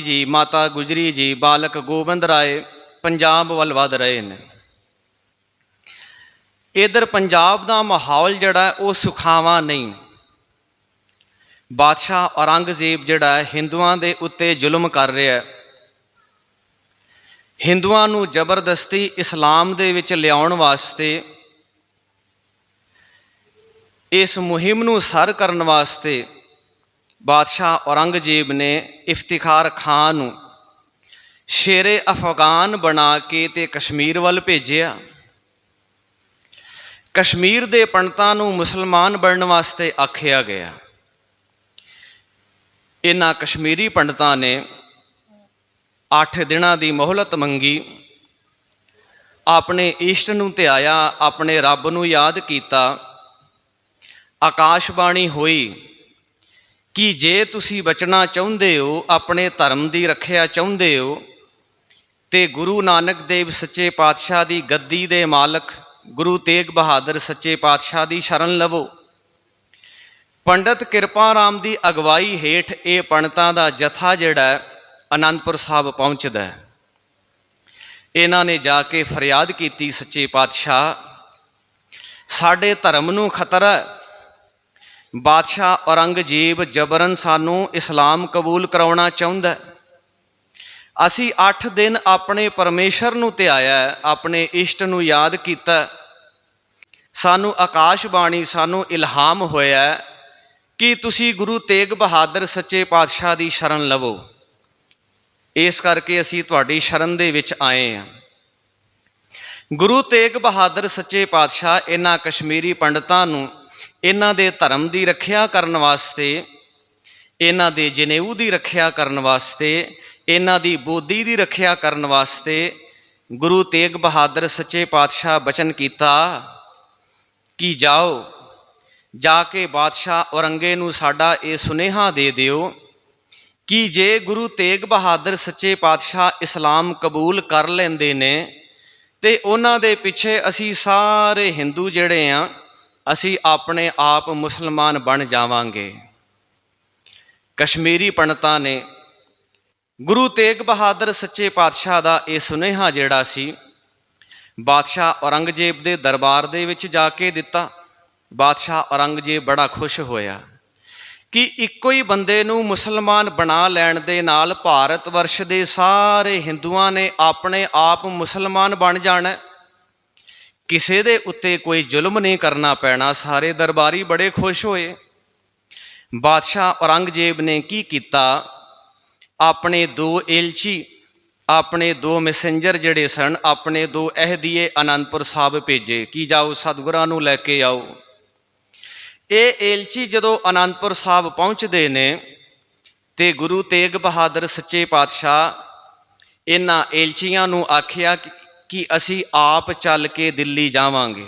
ਜੀ, ਮਾਤਾ ਗੁਜਰੀ ਜੀ, ਬਾਲਕ ਗੋਬਿੰਦ ਰਾਏ, ਪੰਜਾਬ ਵੱਲ ਵਧ ਰਹੇ ਨੇ। ਇਧਰ ਪੰਜਾਬ ਦਾ ਮਾਹੌਲ ਜਿਹੜਾ ਉਹ ਸੁਖਾਵਾਂ ਨਹੀਂ। ਬਾਦਸ਼ਾਹ ਔਰੰਗਜ਼ੇਬ ਜਿਹੜਾ ਹਿੰਦੂਆਂ ਦੇ ਉੱਤੇ ਜ਼ੁਲਮ ਕਰ ਰਿਹਾ ਹੈ। ਹਿੰਦੂਆਂ ਨੂੰ ਜ਼ਬਰਦਸਤੀ ਇਸਲਾਮ ਦੇ ਵਿੱਚ ਲਿਆਉਣ ਵਾਸਤੇ, ਇਸ ਮੁਹਿੰਮ ਨੂੰ ਸਰ ਕਰਨ ਵਾਸਤੇ ਬਾਦਸ਼ਾਹ ਔਰੰਗਜ਼ੇਬ ਨੇ ਇਫਤਿਖਾਰ ਖਾਨ ਨੂੰ ਸ਼ੇਰੇ ਅਫਗਾਨ ਬਣਾ ਕੇ ਤੇ ਕਸ਼ਮੀਰ ਵੱਲ ਭੇਜਿਆ। ਕਸ਼ਮੀਰ ਦੇ ਪੰਡਤਾਂ ਨੂੰ ਮੁਸਲਮਾਨ ਬਣਨ ਵਾਸਤੇ ਆਖਿਆ ਗਿਆ। ਇਹਨਾਂ ਕਸ਼ਮੀਰੀ ਪੰਡਤਾਂ ਨੇ 8 ਦਿਨਾਂ ਦੀ ਮੋਹਲਤ ਮੰਗੀ। ਆਪਣੇ ਇਸ਼ਟ ਨੂੰ ਧਿਆਇਆ, ਆਪਣੇ ਰੱਬ ਨੂੰ ਯਾਦ ਕੀਤਾ। ਆਕਾਸ਼ਬਾਣੀ ਹੋਈ। ਕਿ ਜੇ ਤੁਸੀਂ ਬਚਣਾ ਚਾਹੁੰਦੇ ਹੋ, ਆਪਣੇ ਧਰਮ ਦੀ ਰੱਖਿਆ ਚਾਹੁੰਦੇ ਹੋ, ਤੇ ਗੁਰੂ ਨਾਨਕ ਦੇਵ ਸੱਚੇ ਪਾਤਸ਼ਾਹ ਦੀ ਗੱਦੀ ਦੇ ਮਾਲਕ, ਗੁਰੂ ਤੇਗ ਬਹਾਦਰ ਸੱਚੇ ਪਾਤਸ਼ਾਹ ਦੀ ਸ਼ਰਨ ਲਵੋ। ਪੰਡਤ ਕਿਰਪਾ ਰਾਮ ਦੀ ਅਗਵਾਈ ਹੇਠ ਇਹ ਪੰਡਤਾਂ ਦਾ ਜਥਾ ਜਿਹੜਾ ਅਨੰਦਪੁਰ ਸਾਹਿਬ ਪਹੁੰਚਦਾ ਹੈ। ਇਹਨਾਂ ਨੇ ਜਾ ਕੇ ਫਰਿਆਦ ਕੀਤੀ, ਸੱਚੇ ਪਾਤਸ਼ਾਹ, ਸਾਡੇ ਧਰਮ ਨੂੰ ਖਤਰਾ ਹੈ ਬਾਦਸ਼ਾਹ ਔਰੰਗਜ਼ੇਬ ਜਬਰਨ ਸਾਨੂੰ ਇਸਲਾਮ ਕਬੂਲ ਕਰਾਉਣਾ ਚਾਹੁੰਦਾ ਅਸੀਂ 8 ਦਿਨ ਆਪਣੇ ਪਰਮੇਸ਼ਰ ਨੂੰ ਧਿਆਇਆ ਆਪਣੇ ਇਸ਼ਟ ਨੂੰ ਯਾਦ ਕੀਤਾ ਸਾਨੂੰ ਆਕਾਸ਼ ਬਾਣੀ ਸਾਨੂੰ ਇਲਹਾਮ ਹੋਇਆ ਕਿ ਤੁਸੀਂ ਗੁਰੂ ਤੇਗ ਬਹਾਦਰ ਸੱਚੇ ਪਾਤਸ਼ਾਹ ਦੀ ਸ਼ਰਨ ਲਵੋ। ਇਸ ਕਰਕੇ ਅਸੀਂ ਤੁਹਾਡੀ ਸ਼ਰਨ ਦੇ ਵਿੱਚ ਆਏ ਹਾਂ। ਗੁਰੂ ਤੇਗ ਬਹਾਦਰ ਸੱਚੇ ਪਾਤਸ਼ਾਹ ਇਹਨਾਂ ਕਸ਼ਮੀਰੀ ਪੰਡਤਾਂ ਨੂੰ ਇਹਨਾਂ ਦੇ ਧਰਮ ਦੀ ਰੱਖਿਆ ਕਰਨ ਵਾਸਤੇ, ਇਹਨਾਂ ਦੇ ਜਨੇਊ ਦੀ ਰੱਖਿਆ ਕਰਨ ਵਾਸਤੇ, ਇਹਨਾਂ ਦੀ ਬੋਧੀ ਦੀ ਰੱਖਿਆ ਕਰਨ ਵਾਸਤੇ ਗੁਰੂ ਤੇਗ ਬਹਾਦਰ ਸੱਚੇ ਪਾਤਸ਼ਾਹ ਬਚਨ ਕੀਤਾ ਕਿ ਜਾਓ, ਜਾ ਕੇ ਬਾਦਸ਼ਾਹ ਔਰੰਗੇ ਨੂੰ ਸਾਡਾ ਇਹ ਸੁਨੇਹਾ ਦੇ ਦਿਓ ਕਿ ਜੇ ਗੁਰੂ ਤੇਗ ਬਹਾਦਰ ਸੱਚੇ ਪਾਤਸ਼ਾਹ ਇਸਲਾਮ ਕਬੂਲ ਕਰ ਲੈਂਦੇ ਨੇ, ਤੇ ਉਹਨਾਂ ਦੇ ਪਿੱਛੇ ਅਸੀਂ ਸਾਰੇ ਹਿੰਦੂ ਜਿਹੜੇ ਆ ਅਸੀਂ ਆਪਣੇ ਆਪ ਮੁਸਲਮਾਨ ਬਣ ਜਾਵਾਂਗੇ। ਕਸ਼ਮੀਰੀ ਪੰਡਤਾਂ ਨੇ ਗੁਰੂ ਤੇਗ ਬਹਾਦਰ ਸੱਚੇ ਪਾਤਸ਼ਾਹ ਦਾ ਇਹ ਸੁਨੇਹਾ ਜਿਹੜਾ ਸੀ, ਬਾਦਸ਼ਾਹ ਔਰੰਗਜ਼ੇਬ ਦੇ ਦਰਬਾਰ ਦੇ ਵਿੱਚ ਜਾ ਕੇ ਦਿੱਤਾ। ਬਾਦਸ਼ਾਹ ਔਰੰਗਜ਼ੇਬ ਬੜਾ ਖੁਸ਼ ਹੋਇਆ ਕਿ ਇੱਕੋ ਹੀ ਬੰਦੇ ਨੂੰ ਮੁਸਲਮਾਨ ਬਣਾ ਲੈਣ ਦੇ ਨਾਲ ਭਾਰਤ ਵਰਸ਼ ਦੇ ਸਾਰੇ ਹਿੰਦੂਆਂ ਨੇ ਆਪਣੇ ਆਪ ਮੁਸਲਮਾਨ ਬਣ ਜਾਣਾ। ਕਿਸੇ ਦੇ ਉੱਤੇ ਕੋਈ ਜ਼ੁਲਮ ਨਹੀਂ ਕਰਨਾ ਪੈਣਾ। ਸਾਰੇ ਦਰਬਾਰੀ ਬੜੇ ਖੁਸ਼ ਹੋਏ। ਬਾਦਸ਼ਾਹ ਔਰੰਗਜ਼ੇਬ ਨੇ ਕੀ ਕੀਤਾ? ਆਪਣੇ ਦੋ ਏਲਚੀ, ਆਪਣੇ ਦੋ ਮੈਸੇਂਜਰ ਜਿਹੜੇ ਸਨ, ਆਪਣੇ ਦੋ ਅਹਦੀਏ ਅਨੰਦਪੁਰ ਸਾਹਿਬ ਭੇਜੇ। ਕੀ ਜਾਓ, ਸਤਿਗੁਰਾਂ ਨੂੰ ਲੈ ਕੇ ਆਓ। ਇਹ ਏਲਚੀ ਜਦੋਂ ਅਨੰਦਪੁਰ ਸਾਹਿਬ ਪਹੁੰਚਦੇ ਨੇ ਤੇ ਗੁਰੂ ਤੇਗ ਬਹਾਦਰ ਸੱਚੇ ਪਾਤਸ਼ਾਹ ਇਹਨਾਂ ਏਲਚੀਆਂ ਨੂੰ ਆਖਿਆ ਕਿ- ਕਿ ਅਸੀਂ ਆਪ ਚੱਲ ਕੇ ਦਿੱਲੀ ਜਾਵਾਂਗੇ।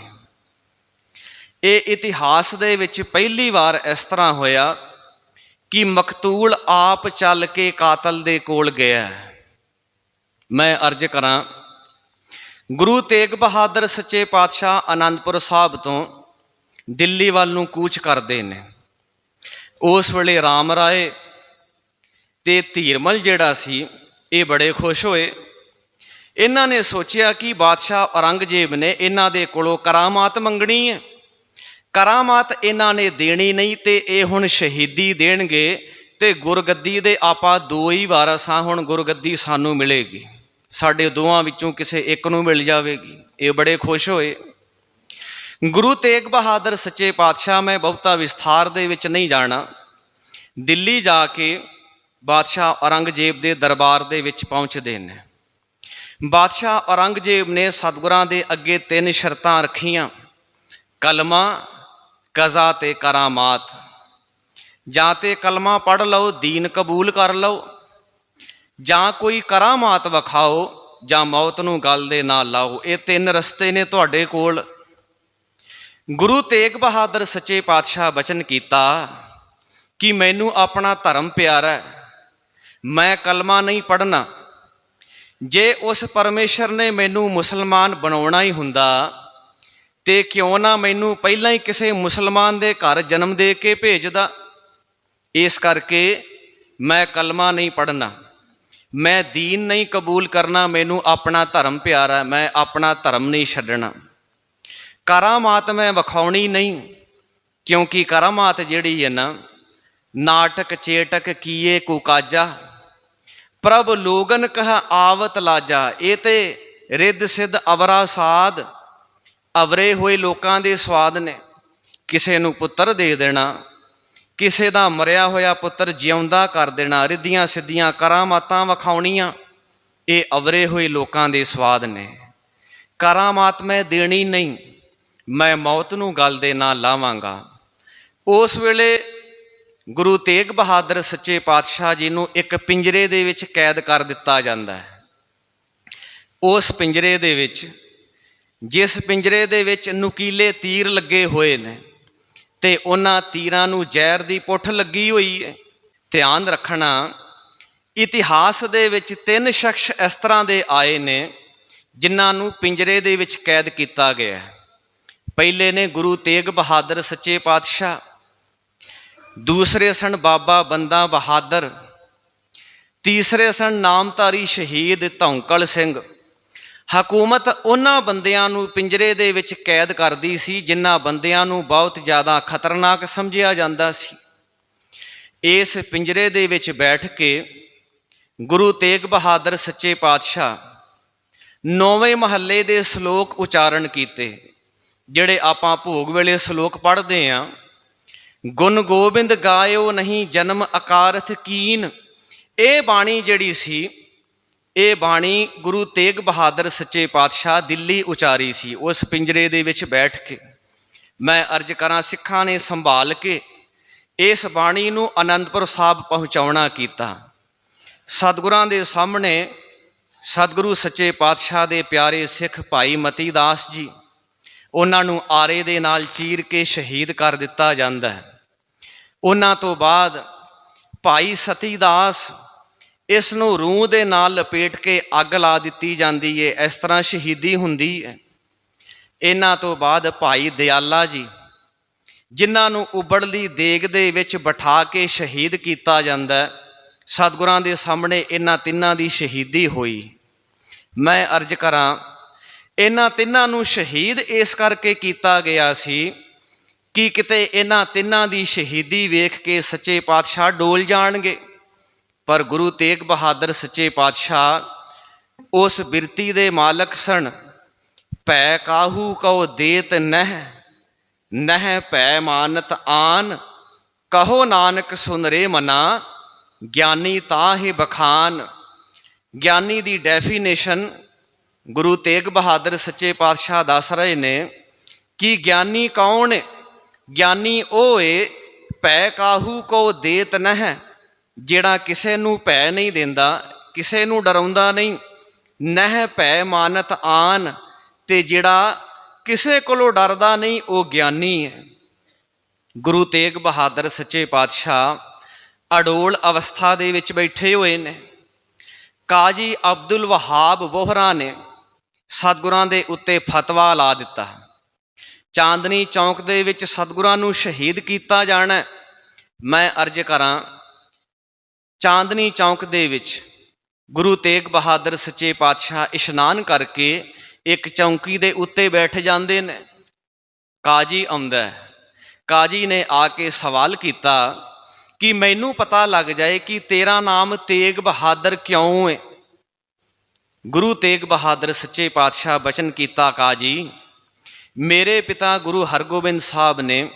ਇਹ ਇਤਿਹਾਸ ਦੇ ਵਿੱਚ ਪਹਿਲੀ ਵਾਰ ਇਸ ਤਰ੍ਹਾਂ ਹੋਇਆ ਕਿ ਮਕਤੂਲ ਆਪ ਚੱਲ ਕੇ ਕਾਤਲ ਦੇ ਕੋਲ ਗਿਆ ਮੈਂ ਅਰਜ਼ ਕਰਾਂ, ਗੁਰੂ ਤੇਗ ਬਹਾਦਰ ਸੱਚੇ ਪਾਤਸ਼ਾਹ ਆਨੰਦਪੁਰ ਸਾਹਿਬ ਤੋਂ ਦਿੱਲੀ ਵੱਲ ਨੂੰ ਕੂਚ ਕਰਦੇ ਨੇ। ਉਸ ਵੇਲੇ ਰਾਮ ਰਾਏ ਤੇ ਧੀਰਮਲ ਜਿਹੜਾ ਸੀ, ਇਹ ਬੜੇ ਖੁਸ਼ ਹੋਏ। ਇਹਨਾਂ ਨੇ ਸੋਚਿਆ ਕਿ ਬਾਦਸ਼ਾਹ ਔਰੰਗਜ਼ੇਬ ਨੇ ਇਹਨਾਂ ਦੇ ਕੋਲੋਂ ਕਰਾਮਾਤ ਮੰਗਣੀ ਹੈ। ਕਰਾਮਾਤ ਇਹਨਾਂ ਨੇ ਦੇਣੀ ਨਹੀਂ ਤੇ ਇਹ ਹੁਣ ਸ਼ਹੀਦੀ ਦੇਣਗੇ ਤੇ ਗੁਰਗੱਦੀ ਦੇ ਆਪਾਂ ਦੋ ਹੀ ਵਾਰਸ ਹਾਂ, ਹੁਣ ਗੁਰਗੱਦੀ ਸਾਨੂੰ ਮਿਲੇਗੀ। ਸਾਡੇ ਦੋਵਾਂ ਵਿੱਚੋਂ ਕਿਸੇ ਇੱਕ ਨੂੰ ਮਿਲ ਜਾਵੇਗੀ। ਇਹ ਬੜੇ ਖੁਸ਼ ਹੋਏ। ਗੁਰੂ ਤੇਗ ਬਹਾਦਰ ਸੱਚੇ ਪਾਤਸ਼ਾਹ, ਮੈਂ ਬਹੁਤਾ ਵਿਸਥਾਰ ਦੇ ਵਿੱਚ ਨਹੀਂ ਜਾਣਾ। ਦਿੱਲੀ ਜਾ ਕੇ ਬਾਦਸ਼ਾਹ ਔਰੰਗਜ਼ੇਬ ਦੇ ਦਰਬਾਰ ਦੇ ਵਿੱਚ ਪਹੁੰਚਦੇ ਨੇ। ਬਾਦਸ਼ਾਹ ਔਰੰਗਜ਼ੇਬ ਨੇ ਸਤਿਗੁਰਾਂ ਦੇ ਅੱਗੇ ਤਿੰਨ ਸ਼ਰਤਾਂ ਰੱਖੀਆਂ। ਕਲਮਾ, ਕਜ਼ਾ ਤੇ ਕਰਾਮਾਤ। ਜਾਂ ਤੇ ਕਲਮਾ ਪੜ੍ਹ ਲਓ, ਦੀਨ ਕਬੂਲ ਕਰ ਲਓ। ਜਾਂ ਕੋਈ ਕਰਾਮਾਤ ਵਿਖਾਓ, ਜਾਂ ਮੌਤ ਨੂੰ ਗੱਲ ਦੇ ਨਾਲ ਲਾਓ। ਇਹ ਤਿੰਨ ਰਸਤੇ ਨੇ ਤੁਹਾਡੇ ਕੋਲ। ਗੁਰੂ ਤੇਗ ਬਹਾਦਰ ਸੱਚੇ ਪਾਤਸ਼ਾਹ ਬਚਨ ਕੀਤਾ ਕਿ ਮੈਨੂੰ ਆਪਣਾ ਧਰਮ ਪਿਆਰਾ ਹੈ। ਮੈਂ ਕਲਮਾ ਨਹੀਂ ਪੜਨਾ ਜੇ ਉਸ ਪਰਮੇਸ਼ਰ ਨੇ ਮੈਨੂੰ ਮੁਸਲਮਾਨ ਬਣਾਉਣਾ ਹੀ ਹੁੰਦਾ ਤੇ ਕਿਉਂ ਨਾ ਮੈਨੂੰ ਪਹਿਲਾਂ ਹੀ ਕਿਸੇ ਮੁਸਲਮਾਨ ਦੇ ਘਰ ਜਨਮ ਦੇ ਕੇ ਭੇਜਦਾ? ਇਸ ਕਰਕੇ ਮੈਂ ਕਲਮਾ ਨਹੀਂ ਪੜਨਾ ਮੈਂ ਦੀਨ ਨਹੀਂ ਕਬੂਲ ਕਰਨਾ ਮੈਨੂੰ ਆਪਣਾ ਧਰਮ ਪਿਆਰਾ ਹੈ, ਮੈਂ ਆਪਣਾ ਧਰਮ ਨਹੀਂ ਛੱਡਣਾ। ਕਰਾਮਾਤ ਮੈਂ ਵਿਖਾਉਣੀ ਨਹੀਂ ਕਿਉਂਕਿ ਕਰਾਮਾਤ ਜਿਹੜੀ ਹੈ ਨਾ ਨਾਟਕ ਚੇਟਕ ਕੀਏ ਕੁਕਾਜਾ ਪ੍ਰਭ ਲੋਗਨ ਕਹ ਆਵਤ ਲਾਜਾ। ਇਹ ਤੇ ਰਿੱਧ ਸਿੱਧ ਅਵਰਾ ਸਾਧ, ਅਵਰੇ ਹੋਏ ਲੋਕਾਂ ਦੇ ਸਵਾਦ ਨੇ। ਕਿਸੇ ਨੂੰ ਪੁੱਤਰ ਦੇ ਦੇਣਾ, ਕਿਸੇ ਦਾ ਮਰਿਆ ਹੋਇਆ ਪੁੱਤਰ ਜਿਉਂਦਾ ਕਰ ਦੇਣਾ। ਰਿੱਧੀਆਂ ਸਿੱਧੀਆਂ ਕਰਾਮਾਤਾਂ ਵਿਖਾਉਣੀਆਂ, ਇਹ ਅਵਰੇ ਹੋਏ ਲੋਕਾਂ ਦੇ ਸਵਾਦ ਨੇ। ਕਰਾਮਾਤ ਮੈਂ ਦੇਣੀ ਨਹੀਂ, ਮੈਂ ਮੌਤ ਨੂੰ ਗੱਲ ਦੇ ਨਾਲ ਲਾਵਾਂਗਾ। ਉਸ ਵੇਲੇ ਗੁਰੂ ਤੇਗ ਬਹਾਦਰ ਸੱਚੇ ਪਾਤਸ਼ਾਹ ਜੀ ਨੂੰ ਇੱਕ ਪਿੰਜਰੇ ਦੇ ਵਿੱਚ ਕੈਦ ਕਰ ਦਿੱਤਾ ਜਾਂਦਾ ਹੈ। ਉਸ ਪਿੰਜਰੇ ਦੇ ਵਿੱਚ, ਜਿਸ ਪਿੰਜਰੇ ਦੇ ਵਿੱਚ ਨੁਕੀਲੇ ਤੀਰ ਲੱਗੇ ਹੋਏ ਨੇ ਤੇ ਉਹਨਾਂ ਤੀਰਾਂ ਨੂੰ ਜ਼ਹਿਰ ਦੀ ਪੁੱਠ ਲੱਗੀ ਹੋਈ ਹੈ। ਧਿਆਨ ਰੱਖਣਾ, ਇਤਿਹਾਸ ਦੇ ਵਿੱਚ ਤਿੰਨ ਸ਼ਖਸ ਇਸ ਤਰ੍ਹਾਂ ਦੇ ਆਏ ਨੇ ਜਿਨ੍ਹਾਂ ਨੂੰ ਪਿੰਜਰੇ ਦੇ ਵਿੱਚ ਕੈਦ ਕੀਤਾ ਗਿਆ ਹੈ। ਪਹਿਲੇ ਨੇ ਗੁਰੂ ਤੇਗ ਬਹਾਦਰ ਸੱਚੇ ਪਾਤਸ਼ਾਹ ਦੂਸਰੇ ਸਨ ਬਾਬਾ ਬੰਦਾ ਬਹਾਦਰ। ਤੀਸਰੇ ਸਨ ਨਾਮਧਾਰੀ ਸ਼ਹੀਦ ਧੌਂਕਲ ਸਿੰਘ। ਹਕੂਮਤ ਉਹਨਾਂ ਬੰਦਿਆਂ ਨੂੰ ਪਿੰਜਰੇ ਦੇ ਵਿੱਚ ਕੈਦ ਕਰਦੀ ਸੀ, ਜਿਨ੍ਹਾਂ ਬੰਦਿਆਂ ਨੂੰ ਬਹੁਤ ਜ਼ਿਆਦਾ ਖਤਰਨਾਕ ਸਮਝਿਆ ਜਾਂਦਾ ਸੀ। ਇਸ ਪਿੰਜਰੇ ਦੇ ਵਿੱਚ ਬੈਠ ਕੇ ਗੁਰੂ ਤੇਗ ਬਹਾਦਰ ਸੱਚੇ ਪਾਤਸ਼ਾਹ ਨੌਵੇਂ ਮਹੱਲੇ ਦੇ ਸ਼ਲੋਕ ਉਚਾਰਨ ਕੀਤੇ, ਜਿਹੜੇ ਆਪਾਂ ਭੋਗ ਵੇਲੇ ਸ਼ਲੋਕ ਪੜ੍ਹਦੇ ਆਂ। ਗੁਣ ਗੋਬਿੰਦ ਗਾਇਓ ਨਹੀਂ ਜਨਮ ਅਕਾਰਥ ਕੀਨ। ਇਹ ਬਾਣੀ ਜਿਹੜੀ ਸੀ, ਇਹ ਬਾਣੀ ਗੁਰੂ ਤੇਗ ਬਹਾਦਰ ਸੱਚੇ ਪਾਤਸ਼ਾਹ ਦਿੱਲੀ ਉਚਾਰੀ ਸੀ, ਉਸ ਪਿੰਜਰੇ ਦੇ ਵਿੱਚ ਬੈਠ ਕੇ। ਮੈਂ ਅਰਜ ਕਰਾਂ ਸਿੱਖਾਂ ਨੇ ਸੰਭਾਲ ਕੇ ਇਸ ਬਾਣੀ ਨੂੰ ਅਨੰਦਪੁਰ ਸਾਹਿਬ ਪਹੁੰਚਾਉਣਾ ਕੀਤਾ। ਸਤਿਗੁਰਾਂ ਦੇ ਸਾਹਮਣੇ ਸਤਿਗੁਰੂ ਸੱਚੇ ਪਾਤਸ਼ਾਹ ਦੇ ਪਿਆਰੇ ਸਿੱਖ ਭਾਈ ਮਤੀ ਦਾਸ ਜੀ, ਉਹਨਾਂ ਨੂੰ ਆਰੇ ਦੇ ਨਾਲ ਚੀਰ ਕੇ ਸ਼ਹੀਦ ਕਰ ਦਿੱਤਾ ਜਾਂਦਾ ਹੈ। ਉਹਨਾਂ ਤੋਂ ਬਾਅਦ ਭਾਈ ਸਤੀ ਦਾਸ ਇਸ ਨੂੰ ਰੂਹ ਦੇ ਨਾਲ ਲਪੇਟ ਕੇ ਅੱਗ ਲਾ ਦਿੱਤੀ ਜਾਂਦੀ ਏ, ਇਸ ਤਰ੍ਹਾਂ ਸ਼ਹੀਦੀ ਹੁੰਦੀ ਹੈ ਇਹਨਾਂ ਤੋਂ ਬਾਅਦ ਭਾਈ ਦਿਆਲਾ ਜੀ, ਜਿਨ੍ਹਾਂ ਨੂੰ ਉਬੜਲੀ ਦੇਗ ਦੇ ਵਿੱਚ ਬਿਠਾ ਕੇ ਸ਼ਹੀਦ ਕੀਤਾ ਜਾਂਦਾ ਹੈ, ਸਤਿਗੁਰਾਂ ਦੇ ਸਾਹਮਣੇ ਇਹਨਾਂ ਤਿੰਨਾਂ ਦੀ ਸ਼ਹੀਦੀ ਹੋਈ। ਮੈਂ ਅਰਜ ਕਰਾਂ, ਇਹਨਾਂ ਤਿੰਨਾਂ ਨੂੰ ਸ਼ਹੀਦ ਇਸ ਕਰਕੇ ਕੀਤਾ ਗਿਆ ਸੀ ਕੀ ਕਿਤੇ ਇਹਨਾਂ ਤਿੰਨਾਂ ਦੀ ਸ਼ਹੀਦੀ ਵੇਖ ਕੇ ਸੱਚੇ ਪਾਤਸ਼ਾਹ ਡੋਲ ਜਾਣਗੇ? ਪਰ ਗੁਰੂ ਤੇਗ ਬਹਾਦਰ ਸੱਚੇ ਪਾਤਸ਼ਾਹ ਉਸ ਬਿਰਤੀ ਦੇ ਮਾਲਕ ਸਨ। ਭੈ ਕਾਹੂ ਕਉ ਦੇਤ ਨਹਿ ਨਹਿ ਭੈ ਮਾਨਤ ਆਨ, ਕਹੋ ਨਾਨਕ ਸੁਨਰੇ ਮਨਾ, ਗਿਆਨੀ ਤਾਹੇ ਬਖਾਨ। ਗਿਆਨੀ ਦੀ ਡੈਫੀਨੇਸ਼ਨ ਗੁਰੂ ਤੇਗ ਬਹਾਦਰ ਸੱਚੇ ਪਾਤਸ਼ਾਹ ਦੱਸ ਰਹੇ ਨੇ ਕਿ ਗਿਆਨੀ ਕੌਣ ਹੈ? ਗਿਆਨੀ ਉਹ ਏ ਭੈ ਕਾਹੂ ਕੋ ਦੇਤ ਨਹਿ। ਜਿਹੜਾ ਕਿਸੇ ਨੂੰ ਭੈ ਨਹੀਂ ਦਿੰਦਾ, ਕਿਸੇ ਨੂੰ ਡਰਾਉਂਦਾ ਨਹੀਂ। ਨਹਿ ਭੈ ਮਾਨਤ ਆਨ, ਤੇ ਜਿਹੜਾ ਕਿਸੇ ਕੋਲੋਂ ਡਰਦਾ ਨਹੀਂ, ਉਹ ਗਿਆਨੀ ਹੈ ਗੁਰੂ ਤੇਗ ਬਹਾਦਰ ਸੱਚੇ ਪਾਤਸ਼ਾਹ ਅਡੋਲ ਅਵਸਥਾ ਦੇ ਵਿੱਚ ਬੈਠੇ ਹੋਏ ਨੇ। ਕਾਜੀ ਅਬਦੁਲ ਵਹਾਬ ਬੋਹਰਾ ਨੇ ਸਤਿਗੁਰਾਂ ਦੇ ਉੱਤੇ ਫਤਵਾ ਲਾ ਦਿੱਤਾ। ਚਾਂਦਨੀ ਚੌਂਕ ਦੇ ਵਿੱਚ ਸਤਿਗੁਰਾਂ ਨੂੰ ਸ਼ਹੀਦ ਕੀਤਾ ਜਾਣਾ ਮੈਂ ਅਰਜ ਕਰਾਂ, ਚਾਂਦਨੀ ਚੌਂਕ ਦੇ ਵਿੱਚ ਗੁਰੂ ਤੇਗ ਬਹਾਦਰ ਸੱਚੇ ਪਾਤਸ਼ਾਹ ਇਸ਼ਨਾਨ ਕਰਕੇ ਇੱਕ ਚੌਂਕੀ ਦੇ ਉੱਤੇ ਬੈਠ ਜਾਂਦੇ ਨੇ। ਕਾਜੀ ਆਉਂਦਾ ਕਾਜੀ ਨੇ ਆ ਕੇ ਸਵਾਲ ਕੀਤਾ ਕਿ ਮੈਨੂੰ ਪਤਾ ਲੱਗ ਜਾਏ ਕਿ ਤੇਰਾ ਨਾਮ ਤੇਗ ਬਹਾਦਰ ਕਿਉਂ ਹੈ? ਗੁਰੂ ਤੇਗ ਬਹਾਦਰ ਸੱਚੇ ਪਾਤਸ਼ਾਹ ਬਚਨ ਕੀਤਾ, ਕਾਜੀ ਮੇਰੇ ਪਿਤਾ ਗੁਰੂ ਹਰਗੋਬਿੰਦ ਸਾਹਿਬ ਨੇ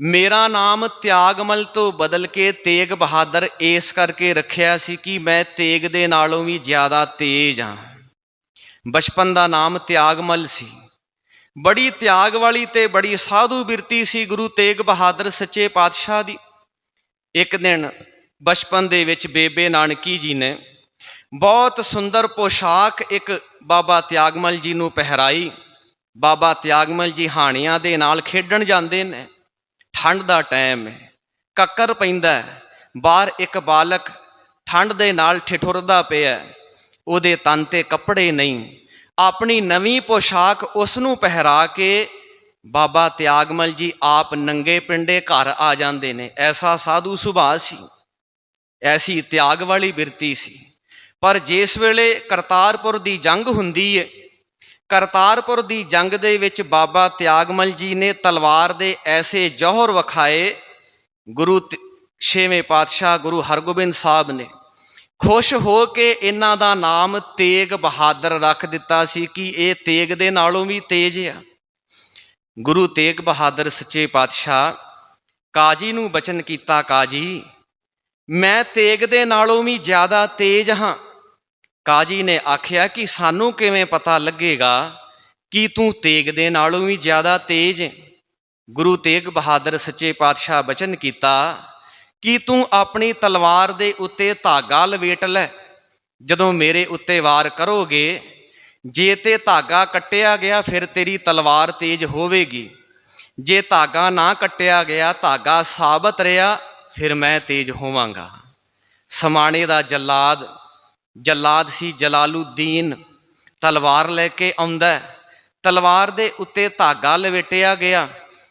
ਮੇਰਾ ਨਾਮ ਤਿਆਗਮਲ ਤੋਂ ਬਦਲ ਕੇ ਤੇਗ ਬਹਾਦਰ ਇਸ ਕਰਕੇ ਰੱਖਿਆ ਸੀ ਕਿ ਮੈਂ ਤੇਗ ਦੇ ਨਾਲੋਂ ਵੀ ਜ਼ਿਆਦਾ ਤੇਜ਼ ਹਾਂ। ਬਚਪਨ ਦਾ ਨਾਮ ਤਿਆਗਮਲ ਸੀ। ਬੜੀ ਤਿਆਗ ਵਾਲੀ ਤੇ ਬੜੀ ਸਾਧੂ ਬਿਰਤੀ ਸੀ ਗੁਰੂ ਤੇਗ ਬਹਾਦਰ ਸੱਚੇ ਪਾਤਸ਼ਾਹ ਦੀ। ਇੱਕ ਦਿਨ ਬਚਪਨ ਦੇ ਵਿੱਚ ਬੇਬੇ ਨਾਨਕੀ ਜੀ ਨੇ ਬਹੁਤ ਸੁੰਦਰ ਪੋਸ਼ਾਕ ਇੱਕ ਬਾਬਾ ਤਿਆਗਮਲ ਜੀ ਨੂੰ ਪਹਿਰਾਈ। ਬਾਬਾ ਤਿਆਗਮਲ ਜੀ ਹਾਣੀਆਂ ਦੇ ਨਾਲ ਖੇਡਣ ਜਾਂਦੇ ਨੇ। ਠੰਡ ਦਾ ਟਾਈਮ ਹੈ, ਕੱਕਰ ਪੈਂਦਾ ਬਾਹਰ ਇੱਕ ਬਾਲਕ ਠੰਡ ਦੇ ਨਾਲ ਠਿਠੁਰਦਾ ਪਿਆ ਉਹਦੇ ਤਨ ਤੇ ਕੱਪੜੇ ਨਹੀਂ। ਆਪਣੀ ਨਵੀਂ ਪੋਸ਼ਾਕ ਉਸ ਨੂੰ ਪਹਿਰਾ ਕੇ ਬਾਬਾ ਤਿਆਗਮਲ ਜੀ ਆਪ ਨੰਗੇ ਪਿੰਡੇ ਘਰ ਆ ਜਾਂਦੇ ਨੇ। ਐਸਾ ਸਾਧੂ ਸੁਭਾਅ ਸੀ। ਐਸੀ ਤਿਆਗ ਵਾਲੀ ਬਿਰਤੀ ਸੀ। ਪਰ ਜਿਸ ਵੇਲੇ ਕਰਤਾਰਪੁਰ ਦੀ ਜੰਗ ਹੁੰਦੀ ਏ ਕਰਤਾਰਪੁਰ ਦੀ ਜੰਗ ਦੇ ਵਿੱਚ ਬਾਬਾ ਤਿਆਗਮਲ ਜੀ ਨੇ ਤਲਵਾਰ ਦੇ ਐਸੇ ਜੌਹਰ ਵਿਖਾਏ। ਗੁਰੂ ਤ- ਛੇਵੇਂ ਪਾਤਸ਼ਾਹ ਗੁਰੂ ਹਰਗੋਬਿੰਦ ਸਾਹਿਬ ਨੇ। ਖੁਸ਼ ਹੋ ਕੇ ਇਹਨਾਂ ਦਾ ਨਾਮ ਤੇਗ ਬਹਾਦਰ ਰੱਖ ਦਿੱਤਾ ਸੀ ਕਿ ਇਹ ਤੇਗ ਦੇ ਨਾਲੋਂ ਵੀ ਤੇਜ਼ ਆ। ਗੁਰੂ ਤੇਗ ਬਹਾਦਰ ਸੱਚੇ ਪਾਤਸ਼ਾਹ, ਕਾਜੀ ਨੂੰ ਬਚਨ ਕੀਤਾ, ਕਾਜੀ, ਮੈਂ ਤੇਗ ਦੇ ਨਾਲੋਂ ਵੀ ਜ਼ਿਆਦਾ ਤੇਜ਼ ਹਾਂ। ਕਾਜੀ ਨੇ ਆਖਿਆ ਕਿ ਸਾਨੂੰ ਕਿਵੇਂ ਪਤਾ ਲੱਗੇਗਾ ਕਿ ਤੂੰ ਤੇਗ ਦੇ ਨਾਲੋਂ ਵੀ ਜ਼ਿਆਦਾ ਤੇਜ਼ ਹੈ? ਗੁਰੂ ਤੇਗ ਬਹਾਦਰ ਸੱਚੇ ਪਾਤਸ਼ਾਹ ਬਚਨ ਕੀਤਾ, ਕਿ ਤੂੰ ਆਪਣੀ ਤਲਵਾਰ ਦੇ ਉੱਤੇ ਧਾਗਾ ਲਵੇਟ ਲੈ। ਜਦੋਂ ਮੇਰੇ ਉੱਤੇ ਵਾਰ ਕਰੋਗੇ, ਜੇ ਤੇ ਧਾਗਾ ਕੱਟਿਆ ਗਿਆ, ਫਿਰ ਤੇਰੀ ਤਲਵਾਰ ਤੇਜ਼ ਹੋਵੇਗੀ। ਜੇ ਧਾਗਾ ਨਾ ਕੱਟਿਆ ਗਿਆ, ਧਾਗਾ ਸਾਬਤ ਰਿਹਾ, ਫਿਰ ਮੈਂ ਤੇਜ਼ ਹੋਵਾਂਗਾ। ਸਮਾਣੇ ਦਾ ਜਲਾਦ ਜਲਾਦ ਸੀ, ਜਲਾਲੂਦੀਨ। ਤਲਵਾਰ ਲੈ ਕੇ ਆਉਂਦਾ ਤਲਵਾਰ ਦੇ ਉੱਤੇ ਧਾਗਾ ਲਵੇਟਿਆ ਗਿਆ।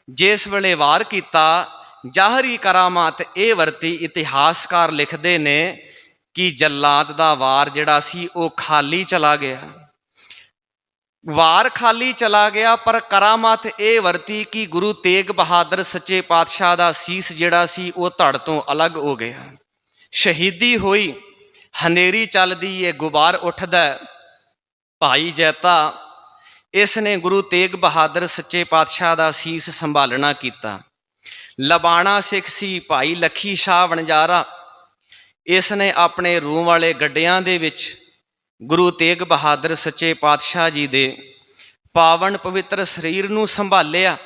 ਜਿਸ ਵੇਲੇ ਵਾਰ ਕੀਤਾ, ਜ਼ਾਹਰੀ ਕਰਾਮਾਤ ਇਹ ਵਰਤੀ ਇਤਿਹਾਸਕਾਰ ਲਿਖਦੇ ਨੇ ਕਿ ਜਲਾਦ ਦਾ ਵਾਰ ਜਿਹੜਾ ਸੀ, ਉਹ ਖਾਲੀ ਚਲਾ ਗਿਆ। ਵਾਰ ਖਾਲੀ ਚਲਾ ਗਿਆ, ਪਰ ਕਰਾਮਾਤ ਇਹ ਵਰਤੀ ਕਿ ਗੁਰੂ ਤੇਗ ਬਹਾਦਰ ਸੱਚੇ ਪਾਤਸ਼ਾਹ ਦਾ ਸੀਸ ਜਿਹੜਾ ਸੀ, ਉਹ ਧੜ ਤੋਂ ਅਲੱਗ ਹੋ ਗਿਆ। ਸ਼ਹੀਦੀ ਹੋਈ। ਹਨੇਰੀ ਚੱਲਦੀ ਏ, ਗੁਬਾਰ ਉੱਠਦਾ ਭਾਈ ਜੈਤਾ, ਇਸ ਨੇ ਗੁਰੂ ਤੇਗ ਬਹਾਦਰ ਸੱਚੇ ਪਾਤਸ਼ਾਹ ਦਾ ਸੀਸ ਸੰਭਾਲਣਾ ਕੀਤਾ। ਲਬਾਣਾ ਸਿੱਖ ਸੀ, ਭਾਈ ਲੱਖੀ ਸ਼ਾਹ ਵਣਜਾਰਾ। ਇਸ ਨੇ ਆਪਣੇ ਰੂਮ ਵਾਲੇ ਗੱਡਿਆਂ ਦੇ ਵਿੱਚ ਗੁਰੂ ਤੇਗ ਬਹਾਦਰ ਸੱਚੇ ਪਾਤਸ਼ਾਹ ਜੀ ਦੇ ਪਾਵਨ ਪਵਿੱਤਰ ਸਰੀਰ ਨੂੰ ਸੰਭਾਲਿਆ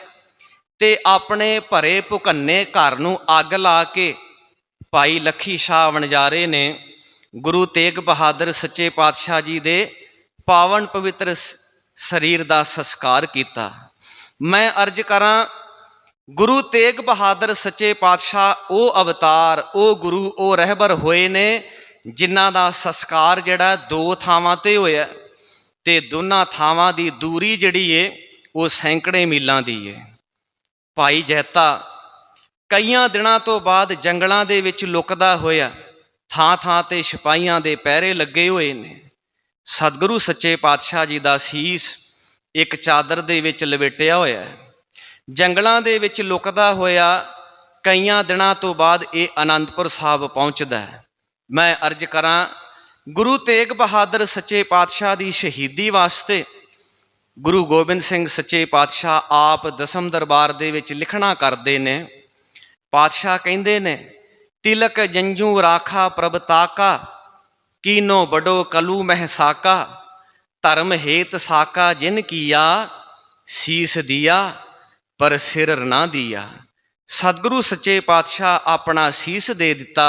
ਤੇ ਆਪਣੇ ਭਰੇ ਭੁਕੰਨੇ ਘਰ ਨੂੰ ਅੱਗ ਲਾ ਕੇ ਭਾਈ ਲੱਖੀ ਸ਼ਾਹ ਵਣਜਾਰੇ ਨੇ ਗੁਰੂ ਤੇਗ ਬਹਾਦਰ ਸੱਚੇ ਪਾਤਸ਼ਾਹ ਜੀ ਦੇ ਪਾਵਨ ਪਵਿੱਤਰ ਸ- ਸਰੀਰ ਦਾ ਸੰਸਕਾਰ ਕੀਤਾ। ਮੈਂ ਅਰਜ ਕਰਾਂ, ਗੁਰੂ ਤੇਗ ਬਹਾਦਰ ਸੱਚੇ ਪਾਤਸ਼ਾਹ ਉਹ ਅਵਤਾਰ, ਉਹ ਗੁਰੂ, ਉਹ ਰਹਿਬਰ ਹੋਏ ਨੇ, ਜਿਨ੍ਹਾਂ ਦਾ ਸੰਸਕਾਰ ਜਿਹੜਾ ਦੋ ਥਾਵਾਂ ਤੇ ਹੋਇਆ। ਤੇ ਦੋਨਾਂ ਥਾਵਾਂ ਦੀ ਦੂਰੀ ਜਿਹੜੀ ਏ, ਉਹ ਸੈਂਕੜੇ ਮੀਲਾਂ ਦੀ ਏ। ਭਾਈ ਜੈਤਾ, ਕਈਆਂ ਦਿਨਾਂ ਤੋਂ ਬਾਅਦ ਜੰਗਲਾਂ ਦੇ ਵਿੱਚ ਲੁਕਦਾ ਹੋਇਆ ਥਾਂ ਥਾਂ ਤੇ ਸਿਪਾਹੀਆਂ ਦੇ ਪਹਿਰੇ ਲੱਗੇ ਹੋਏ ਨੇ। ਸਤਿਗੁਰੂ ਸੱਚੇ ਪਾਤਸ਼ਾਹ ਜੀ ਦਾ ਸੀਸ ਇੱਕ ਚਾਦਰ ਦੇ ਵਿੱਚ ਲਵੇਟਿਆ ਹੋਇਆ ਹੈ। ਜੰਗਲਾਂ ਦੇ ਵਿੱਚ ਲੁਕਦਾ ਹੋਇਆ ਕਈਆਂ ਦਿਨਾਂ ਤੋਂ ਬਾਅਦ ਇਹ ਆਨੰਦਪੁਰ ਸਾਹਿਬ ਪਹੁੰਚਦਾ ਹੈ। ਮੈਂ ਅਰਜ ਕਰਾਂ, ਗੁਰੂ ਤੇਗ ਬਹਾਦਰ ਸੱਚੇ ਪਾਤਸ਼ਾਹ ਦੀ ਸ਼ਹੀਦੀ ਵਾਸਤੇ ਗੁਰੂ ਗੋਬਿੰਦ ਸਿੰਘ ਸੱਚੇ ਪਾਤਸ਼ਾਹ ਆਪ ਦਸਮ ਦਰਬਾਰ ਦੇ ਵਿੱਚ ਲਿਖਣਾ ਕਰਦੇ ਨੇ। ਪਾਤਸ਼ਾਹ ਕਹਿੰਦੇ ਨੇ ਤਿਲਕ ਜੰਜੂ ਰਾਖਾ ਪ੍ਰਭ ਤਾਕਾ ਕੀਨੋ ਬਡੋ ਕਲੂ ਮਹਿ ਸਾਕਾ ਧਰਮ ਹੇਤ ਸਾਕਾ ਜਿਨ ਕੀਆ ਸੀਸ ਦਿਆ ਪਰ ਸਿਰ ਨਾ ਦਿਆ ਸਤਿਗੁਰੂ ਸੱਚੇ ਪਾਤਸ਼ਾਹ ਆਪਣਾ ਸੀਸ ਦੇ ਦਿੱਤਾ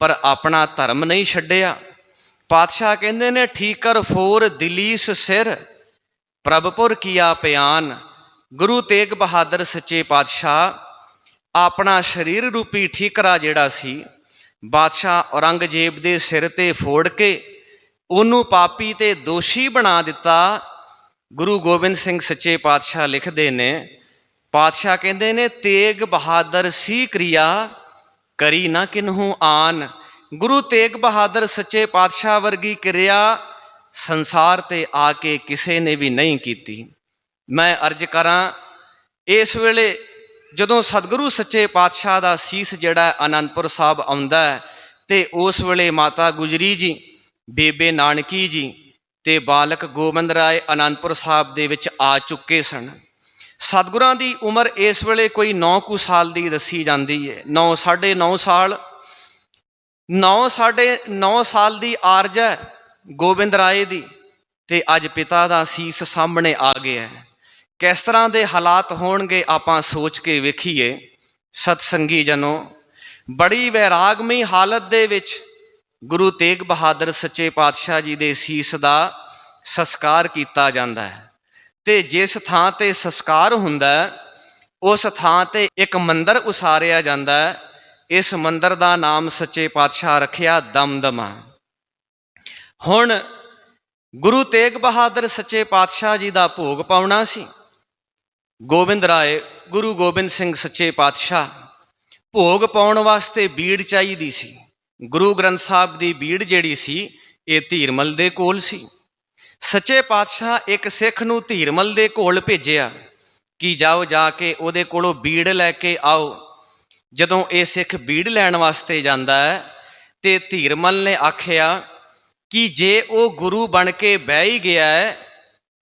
ਪਰ ਆਪਣਾ ਧਰਮ ਨਹੀਂ ਛੱਡਿਆ ਪਾਤਸ਼ਾਹ ਕਹਿੰਦੇ ਨੇ ਠੀਕਰ ਫੋਰ ਦਿਲੀਸ ਸਿਰ ਪ੍ਰਭਪੁਰ ਕੀਆ ਪਿਆਨ ਗੁਰੂ ਤੇਗ ਬਹਾਦਰ ਸੱਚੇ ਪਾਤਸ਼ਾਹ ਆਪਣਾ ਸਰੀਰ ਰੂਪੀ ਠੀਕਰਾ ਜਿਹੜਾ ਸੀ, ਬਾਦਸ਼ਾਹ ਔਰੰਗਜ਼ੇਬ ਦੇ ਸਿਰ ਤੇ ਫੋੜ ਕੇ ਉਹਨੂੰ ਪਾਪੀ ਤੇ ਦੋਸ਼ੀ ਬਣਾ ਦਿੱਤਾ। ਗੁਰੂ ਗੋਬਿੰਦ ਸਿੰਘ ਸੱਚੇ ਪਾਤਸ਼ਾਹ ਲਿਖਦੇ ਨੇ, ਪਾਤਸ਼ਾਹ ਕਹਿੰਦੇ ਨੇ, ਤੇਗ ਬਹਾਦਰ ਸੀ ਕਿਰਿਆ, ਕਰੀ ਨਾ ਕਿਨਹੂ ਆਨ। ਗੁਰੂ ਤੇਗ ਬਹਾਦਰ ਸੱਚੇ ਪਾਤਸ਼ਾਹ ਵਰਗੀ ਕਿਰਿਆ ਸੰਸਾਰ ਤੇ ਆ ਕੇ ਕਿਸੇ ਨੇ ਵੀ ਨਹੀਂ ਕੀਤੀ। ਮੈਂ ਅਰਜ ਕਰਾਂ, ਇਸ ਵੇਲੇ ਜਦੋਂ ਸਤਿਗੁਰੂ ਸੱਚੇ ਪਾਤਸ਼ਾਹ ਦਾ ਸੀਸ ਜਿਹੜਾ ਆਨੰਦਪੁਰ ਸਾਹਿਬ ਆਉਂਦਾ ਹੈ, ਤੇ ਉਸ ਵੇਲੇ ਮਾਤਾ ਗੁਜਰੀ ਜੀ, ਬੇਬੇ ਨਾਨਕੀ ਜੀ ਤੇ ਬਾਲਕ ਗੋਬਿੰਦ ਰਾਏ ਆਨੰਦਪੁਰ ਸਾਹਿਬ ਦੇ ਵਿੱਚ ਆ ਚੁੱਕੇ ਸਨ। ਸਤਿਗੁਰਾਂ ਦੀ ਉਮਰ ਇਸ ਵੇਲੇ ਕੋਈ 9 ਕੁ ਸਾਲ ਦੀ ਦੱਸੀ ਜਾਂਦੀ ਹੈ। 9 9.5 ਸਾਲ। 9 9.5 ਸਾਲ ਦੀ ਆਰਜ ਹੈ ਗੋਬਿੰਦ ਰਾਏ ਦੀ, ਤੇ ਅੱਜ ਪਿਤਾ ਦਾ ਸੀਸ ਸਾਹਮਣੇ ਆ ਗਿਆ ਹੈ। ਕਿਸ ਤਰ੍ਹਾਂ ਦੇ ਹਾਲਾਤ ਹੋਣਗੇ ਆਪਾਂ ਸੋਚ ਕੇ ਵੇਖੀਏ। ਸਤਸੰਗੀ ਜਨੋ, ਬੜੀ ਵੈਰਾਗਮਈ ਹਾਲਤ ਦੇ ਵਿੱਚ ਗੁਰੂ ਤੇਗ ਬਹਾਦਰ ਸੱਚੇ ਪਾਤਸ਼ਾਹ ਜੀ ਦੇ ਸੀਸ ਦਾ ਸੰਸਕਾਰ ਕੀਤਾ ਜਾਂਦਾ ਹੈ। ਤੇ ਜਿਸ ਥਾਂ ਤੇ ਸੰਸਕਾਰ ਹੁੰਦਾ ਉਸ ਥਾਂ ਤੇ ਇੱਕ ਮੰਦਰ ਉਸਾਰਿਆ ਜਾਂਦਾ ਹੈ। ਇਸ ਮੰਦਰ ਦਾ ਨਾਮ ਸੱਚੇ ਪਾਤਸ਼ਾਹ ਰੱਖਿਆ ਦਮਦਮਾ। ਹੁਣ ਗੁਰੂ ਤੇਗ ਬਹਾਦਰ ਸੱਚੇ ਪਾਤਸ਼ਾਹ ਜੀ ਦਾ ਭੋਗ ਪਾਉਣਾ ਸੀ। ਗੋਬਿੰਦ ਰਾਏ, ਗੁਰੂ ਗੋਬਿੰਦ ਸਿੰਘ ਸੱਚੇ ਪਾਤਸ਼ਾਹ, ਭੋਗ ਪਾਉਣ ਵਾਸਤੇ ਬੀੜ ਚਾਹੀਦੀ ਸੀ। ਗੁਰੂ ਗ੍ਰੰਥ ਸਾਹਿਬ ਦੀ ਬੀੜ ਜਿਹੜੀ ਸੀ, ਇਹ ਧੀਰਮਲ ਦੇ ਕੋਲ ਸੀ। ਸੱਚੇ ਪਾਤਸ਼ਾਹ ਇੱਕ ਸਿੱਖ ਨੂੰ ਧੀਰਮਲ ਦੇ ਕੋਲ ਭੇਜਿਆ ਕਿ ਜਾਓ ਜਾ ਕੇ ਉਹਦੇ ਕੋਲੋਂ ਬੀੜ ਲੈ ਕੇ ਆਓ। ਜਦੋਂ ਇਹ ਸਿੱਖ ਬੀੜ ਲੈਣ ਵਾਸਤੇ ਜਾਂਦਾ ਹੈ, ਤੇ ਧੀਰਮਲ ਨੇ ਆਖਿਆ ਕਿ ਜੇ ਉਹ ਗੁਰੂ ਬਣ ਕੇ ਬਹਿ ਹੀ ਗਿਆ ਹੈ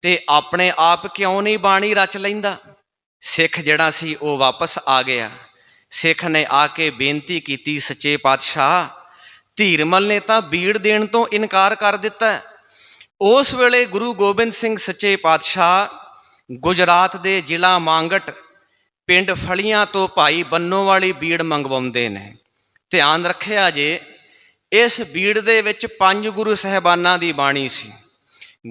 ਤੇ ਆਪਣੇ ਆਪ ਕਿਉਂ ਨਹੀਂ ਬਾਣੀ ਰਚ ਲੈਂਦਾ? ਸਿੱਖ ਜਿਹੜਾ ਸੀ, ਉਹ ਵਾਪਸ ਆ ਗਿਆ। ਸਿੱਖ ਨੇ ਆ ਕੇ ਬੇਨਤੀ ਕੀਤੀ, ਸੱਚੇ ਪਾਤਸ਼ਾਹ, ਧੀਰਮਲ ਨੇ ਤਾਂ ਬੀੜ ਦੇਣ ਤੋਂ ਇਨਕਾਰ ਕਰ ਦਿੱਤਾ। ਉਸ ਵੇਲੇ ਗੁਰੂ ਗੋਬਿੰਦ ਸਿੰਘ ਸੱਚੇ ਪਾਤਸ਼ਾਹ ਗੁਜਰਾਤ ਦੇ ਜ਼ਿਲ੍ਹਾ ਮਾਂਗਟ ਪਿੰਡ ਫਲੀਆਂ ਤੋਂ ਭਾਈ ਬੰਨੋ ਵਾਲੀ ਬੀੜ ਮੰਗਵਾਉਂਦੇ ਨੇ। ਧਿਆਨ ਰੱਖਿਆ ਜੇ, ਇਸ ਬੀੜ ਦੇ ਵਿੱਚ ਪੰਜ ਗੁਰੂ ਸਹਿਬਾਨਾਂ ਦੀ ਬਾਣੀ ਸੀ।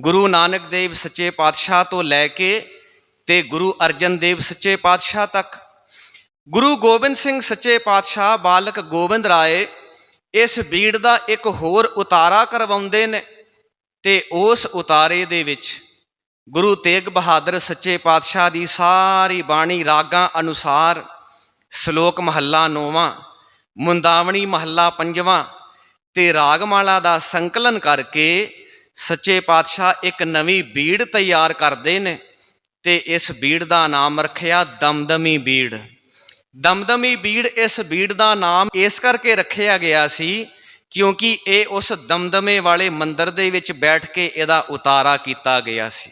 ਗੁਰੂ ਨਾਨਕ ਦੇਵ ਸੱਚੇ ਪਾਤਸ਼ਾਹ ਤੋਂ ਲੈ ਕੇ ਤੇ ਗੁਰੂ ਅਰਜਨ ਦੇਵ ਸੱਚੇ ਪਾਤਸ਼ਾਹ ਤੱਕ। ਗੁਰੂ ਗੋਬਿੰਦ ਸਿੰਘ ਸੱਚੇ ਪਾਤਸ਼ਾਹ ਬਾਲਕ ਗੋਬਿੰਦ ਰਾਏ ਇਸ ਬੀੜ ਦਾ ਇੱਕ ਹੋਰ ਉਤਾਰਾ ਕਰਵਾਉਂਦੇ ਨੇ ਤੇ ਉਸ ਉਤਾਰੇ ਦੇ ਵਿੱਚ ਗੁਰੂ ਤੇਗ ਬਹਾਦਰ ਸੱਚੇ ਪਾਤਸ਼ਾਹ ਦੀ ਸਾਰੀ ਬਾਣੀ ਰਾਗਾਂ ਅਨੁਸਾਰ ਸ਼ਲੋਕ ਮਹੱਲਾ ਨੌਵਾਂ, ਮੁੰਦਾਵਣੀ ਮਹੱਲਾ ਪੰਜਵਾਂ ਤੇ ਰਾਗਮਾਲਾ ਦਾ ਸੰਕਲਨ ਕਰਕੇ ਸੱਚੇ ਪਾਤਸ਼ਾਹ ਇੱਕ ਨਵੀਂ ਬੀੜ ਤਿਆਰ ਕਰਦੇ ਨੇ ਤੇ ਇਸ ਬੀੜ ਦਾ ਨਾਮ ਰੱਖਿਆ ਦਮਦਮੀ ਬੀੜ। ਦਮਦਮੀ ਬੀੜ ਇਸ ਬੀੜ ਦਾ ਨਾਮ ਇਸ ਕਰਕੇ ਰੱਖਿਆ ਗਿਆ ਸੀ ਕਿਉਂਕਿ ਇਹ ਉਸ ਦਮਦਮੇ ਵਾਲੇ ਮੰਦਰ ਦੇ ਵਿੱਚ ਬੈਠ ਕੇ ਇਹਦਾ ਉਤਾਰਾ ਕੀਤਾ ਗਿਆ ਸੀ।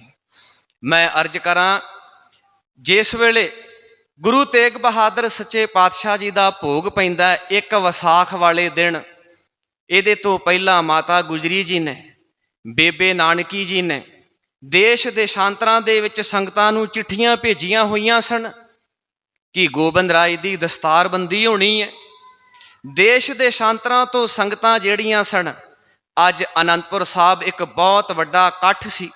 ਮੈਂ ਅਰਜ ਕਰਾਂ, ਜਿਸ ਵੇਲੇ ਗੁਰੂ ਤੇਗ ਬਹਾਦਰ ਸੱਚੇ ਪਾਤਸ਼ਾਹ ਜੀ ਦਾ ਭੋਗ ਪੈਂਦਾ ਇੱਕ ਵਿਸਾਖ ਵਾਲੇ ਦਿਨ, ਇਹਦੇ ਤੋਂ ਪਹਿਲਾਂ ਮਾਤਾ ਗੁਜਰੀ ਜੀ ਨੇ ਬੇਬੇ ਨਾਨਕੀ ਜੀ ਨੇ ਦੇਸ਼ ਦੇਸ਼ਾਂਤਰਾਂ ਦੇ ਵਿੱਚ ਸੰਗਤਾਂ ਨੂੰ ਚਿੱਠੀਆਂ ਭੇਜੀਆਂ ਹੋਈਆਂ ਸਨ ਕਿ ਗੋਬਿੰਦ ਰਾਏ ਦੀ ਦਸਤਾਰਬੰਦੀ ਹੋਣੀ ਹੈ। ਦੇਸ਼ ਦੇਸ਼ਾਂਤਰਾਂ ਤੋਂ ਸੰਗਤਾਂ ਜਿਹੜੀਆਂ ਸਨ, ਅੱਜ ਅਨੰਦਪੁਰ ਸਾਹਿਬ ਇੱਕ ਬਹੁਤ ਵੱਡਾ ਇਕੱਠ ਸੀ।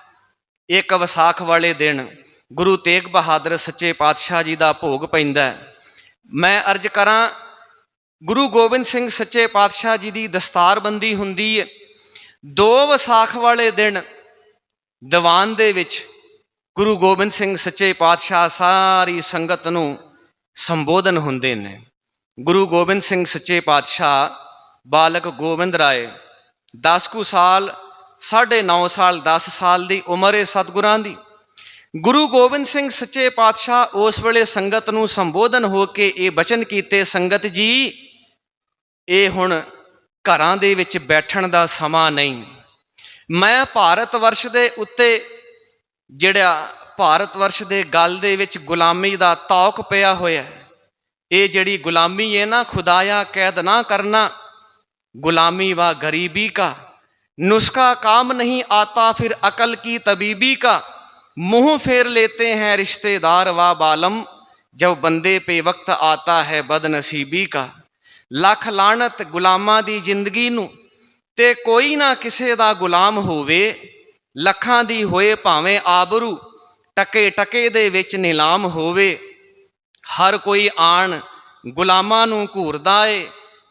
ਇੱਕ ਵਿਸਾਖ ਵਾਲੇ ਦਿਨ ਗੁਰੂ ਤੇਗ ਬਹਾਦਰ ਸੱਚੇ ਪਾਤਸ਼ਾਹ ਜੀ ਦਾ ਭੋਗ ਪੈਂਦਾ ਮੈਂ ਅਰਜ ਕਰਾਂ, ਗੁਰੂ ਗੋਬਿੰਦ ਸਿੰਘ ਸੱਚੇ ਪਾਤਸ਼ਾਹ ਜੀ ਦੀ ਦਸਤਾਰਬੰਦੀ ਹੁੰਦੀ ਹੈ। ਦੋ ਵਿਸਾਖ ਵਾਲੇ ਦਿਨ ਦੀਵਾਨ ਦੇ ਵਿੱਚ ਗੁਰੂ ਗੋਬਿੰਦ ਸਿੰਘ ਸੱਚੇ ਪਾਤਸ਼ਾਹ ਸਾਰੀ ਸੰਗਤ ਨੂੰ ਸੰਬੋਧਨ ਹੁੰਦੇ ਨੇ। ਗੁਰੂ ਗੋਬਿੰਦ ਸਿੰਘ ਸੱਚੇ ਪਾਤਸ਼ਾਹ ਬਾਲਕ ਗੋਬਿੰਦ ਰਾਏ 10 ਕੁ ਸਾਲ 9.5 ਸਾਲ 10 ਸਾਲ ਦੀ ਉਮਰ ਹੈ ਸਤਿਗੁਰਾਂ ਦੀ। ਗੁਰੂ ਗੋਬਿੰਦ ਸਿੰਘ ਸੱਚੇ ਪਾਤਸ਼ਾਹ ਉਸ ਵੇਲੇ ਸੰਗਤ ਨੂੰ ਸੰਬੋਧਨ ਹੋ ਕੇ ਇਹ ਬਚਨ ਕੀਤੇ, ਸੰਗਤ ਜੀ, ਇਹ ਹੁਣ ਘਰਾਂ ਦੇ ਵਿੱਚ ਬੈਠਣ ਦਾ ਸਮਾਂ ਨਹੀਂ ਮੈਂ ਭਾਰਤ ਵਰਸ਼ ਦੇ ਉੱਤੇ ਜਿਹੜਾ ਭਾਰਤ ਵਰਸ਼ ਦੇ ਗਲ ਦੇ ਵਿੱਚ ਗੁਲਾਮੀ ਦਾ ਤੌਕ ਪਿਆ ਹੋਇਆ ਹੈ ਇਹ ਜਿਹੜੀ ਗੁਲਾਮੀ ਹੈ ਨਾ ਖੁਦਾਇਆ ਕੈਦ ਨਾ ਕਰਨਾ गुलामी व गरीबी का नुस्खा काम नहीं आता फिर अकल की तबीबी का मुंह फेर लेते हैं रिश्तेदार व बालम जब बंदे पे वक्त आता है बदनसीबी का ਲੱਖ ਲਾਨਤ ਗੁਲਾਮਾਂ ਦੀ ਜ਼ਿੰਦਗੀ ਨੂੰ ਤੇ ਕੋਈ ਨਾ ਕਿਸੇ ਦਾ ਗੁਲਾਮ ਹੋਵੇ, ਲੱਖਾਂ ਦੀ ਹੋਏ ਭਾਵੇਂ ਆਬਰੂ ਟਕੇ ਟਕੇ ਦੇ ਵਿੱਚ ਨਿਲਾਮ ਹੋਵੇ। ਹਰ ਕੋਈ ਆਣ ਗੁਲਾਮਾਂ ਨੂੰ ਘੂਰਦਾ ਏ,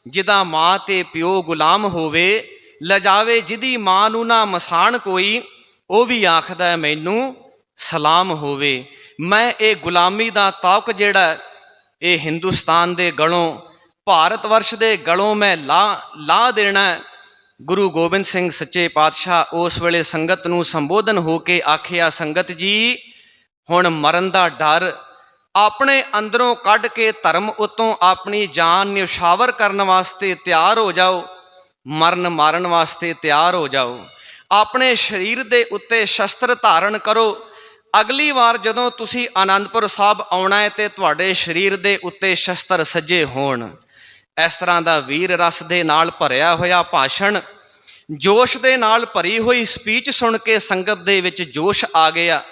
ਜਿਹਦਾ ਮਾਂ ਤੇ ਪਿਓ ਗੁਲਾਮ ਹੋਵੇ, ਲਜਾਵੇ ਜਿਹਦੀ ਮਾਂ ਨੂੰ ਨਾ ਮਸਾਣ ਕੋਈ, ਉਹ ਵੀ ਆਖਦਾ ਮੈਨੂੰ ਸਲਾਮ ਹੋਵੇ। ਮੈਂ ਇਹ ਗੁਲਾਮੀ ਦਾ ਤੌਕ ਜਿਹੜਾ ਇਹ ਹਿੰਦੁਸਤਾਨ ਦੇ ਗਲੋਂ ਭਾਰਤ ਵਰਸ਼ ਦੇ ਗਲੋਂ ਮੈਂ ਲਾ ਲਾ ਦੇਣਾ ਗੁਰੂ ਗੋਬਿੰਦ ਸਿੰਘ ਸੱਚੇ ਪਾਤਸ਼ਾਹ ਉਸ ਵੇਲੇ ਸੰਗਤ ਨੂੰ ਸੰਬੋਧਨ ਹੋ ਕੇ ਆਖਿਆ, ਸੰਗਤ ਜੀ, ਹੁਣ ਮਰਨ ਦਾ ਡਰ ਆਪਣੇ ਅੰਦਰੋਂ ਕੱਢ ਕੇ ਧਰਮ ਉਤੋਂ ਆਪਣੀ ਜਾਨ ਨਿਸ਼ਾਵਰ ਕਰਨ ਵਾਸਤੇ ਤਿਆਰ ਹੋ ਜਾਓ, ਮਰਨ ਮਾਰਨ ਵਾਸਤੇ ਤਿਆਰ ਹੋ ਜਾਓ। ਆਪਣੇ ਸਰੀਰ ਦੇ ਉੱਤੇ ਸ਼ਸਤਰ ਧਾਰਨ ਕਰੋ। ਅਗਲੀ ਵਾਰ ਜਦੋਂ ਤੁਸੀਂ ਆਨੰਦਪੁਰ ਸਾਹਿਬ ਆਉਣਾ ਹੈ ਤੇ ਤੁਹਾਡੇ ਸਰੀਰ ਦੇ ਉੱਤੇ ਸ਼ਸਤਰ ਸੱਜੇ ਹੋਣ। ਇਸ ਤਰ੍ਹਾਂ ਦਾ ਵੀਰ ਰਸ ਦੇ ਨਾਲ ਭਰਿਆ ਹੋਇਆ ਭਾਸ਼ਣ, ਜੋਸ਼ ਦੇ ਨਾਲ ਭਰੀ ਹੋਈ ਸਪੀਚ ਸੁਣ ਕੇ ਸੰਗਤ ਦੇ ਵਿੱਚ ਜੋਸ਼ ਆ ਗਿਆ।